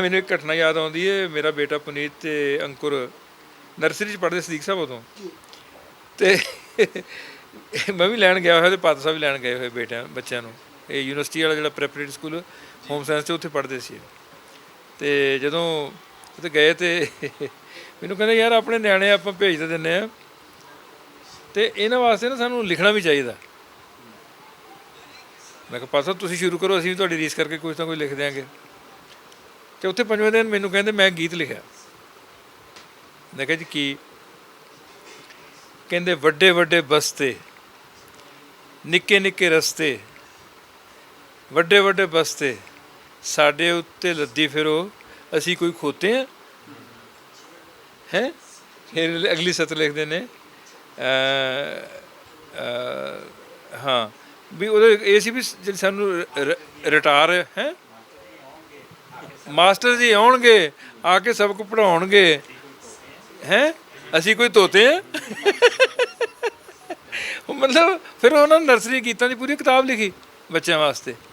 ਮੈਨੂੰ ਇੱਕ ਘਟਨਾ ਯਾਦ ਆਉਂਦੀ ਹੈ ਮੇਰਾ ਬੇਟਾ ਪੁਨੀਤ ਤੇ ਅੰਕੁਰ ਨਰਸਰੀ ਚ ਪੜ੍ਹਦੇ ਸਦੀਕ ਸਾਹਿਬ ਉਦੋਂ। ਤੇ ਮੈਂ ਵੀ ਲੈਣ ਗਿਆ ਹੋਇਆ ਤੇ ਪਾਤ ਸਾਹਿਬ ਵੀ ਲੈਣ ਗਏ ਹੋਏ ਬੇਟਿਆਂ ਬੱਚਿਆਂ ਨੂੰ। ਇਹ ਯੂਨੀਵਰਸਿਟੀ ਵਾਲਾ ਜਿਹੜਾ ਪ੍ਰੈਪਰੇਟਰੀ ਸਕੂਲ ਹੋਮ ਸਾਇੰਸ ਤੇ ਉੱਥੇ ਪੜ੍ਹਦੇ ਸੀ। ਤੇ ਜਦੋਂ ਉੱਥੇ ਗਏ ਤੇ ਮੈਨੂੰ ਕਹਿੰਦੇ ਯਾਰ ਆਪਣੇ ਨਿਆਣੇ ਆਪਾਂ ਭੇਜ ਤਾਂ ਦਿੰਨੇ ਆ ਤੇ ਇਹਨਾਂ ਵਾਸਤੇ ਨਾ ਸਾਨੂੰ ਲਿਖਣਾ ਵੀ ਚਾਹੀਦਾ। ਮੈਂ ਕਿਹਾ ਪਾਸਾ ਤੁਸੀਂ ਸ਼ੁਰੂ ਕਰੋ ਅਸੀਂ ਵੀ ਤੁਹਾਡੀ ਰੀਸ ਕਰਕੇ ਕੁਝ ਨਾ ਕੁਝ ਲਿਖ ਦਿਆਂਗੇ। ਤੇ ਉੱਥੇ ਪੰਜਵੇਂ ਦਿਨ ਮੈਨੂੰ ਕਹਿੰਦੇ ਮੈਂ ਗੀਤ ਲਿਖਿਆ। ਮੈਂ ਕਿਹਾ ਜੀ ਕੀ? ਕਹਿੰਦੇ ਵੱਡੇ ਵੱਡੇ ਬਸਤੇ, ਨਿੱਕੇ ਨਿੱਕੇ ਰਸਤੇ, ਵੱਡੇ ਵੱਡੇ ਬਸਤੇ, ਸਾਡੇ ਉੱਤੇ ਲੱਦੀ ਫਿਰੋ, ਅਸੀਂ ਕੋਈ ਖੋਤੇ ਆ? ਹੈ? ਫਿਰ ਅਗਲੀ ਸਤਰ ਲਿਖਦੇ ਨੇ ਹਾਂ, ਵੀ ਉਹਦੇ, ਇਹ ਸੀ ਵੀ ਜਿਹੜੀ ਸਾਨੂੰ ਰਿਟਾਇਰ ਹੈ? ਮਾਸਟਰ ਜੀ ਆਉਣਗੇ, ਆ ਕੇ ਸਭ ਕੁ ਪੜਾਉਣਗੇ ਹੈ? ਅਸੀਂ ਕੋਈ ਤੋਤੇ ਆ? ਮਤਲਬ ਫਿਰ ਉਹਨਾਂ ਨੇ ਨਰਸਰੀ ਗੀਤਾਂ ਦੀ ਪੂਰੀ ਕਿਤਾਬ ਲਿਖੀ ਬੱਚਿਆਂ ਵਾਸਤੇ।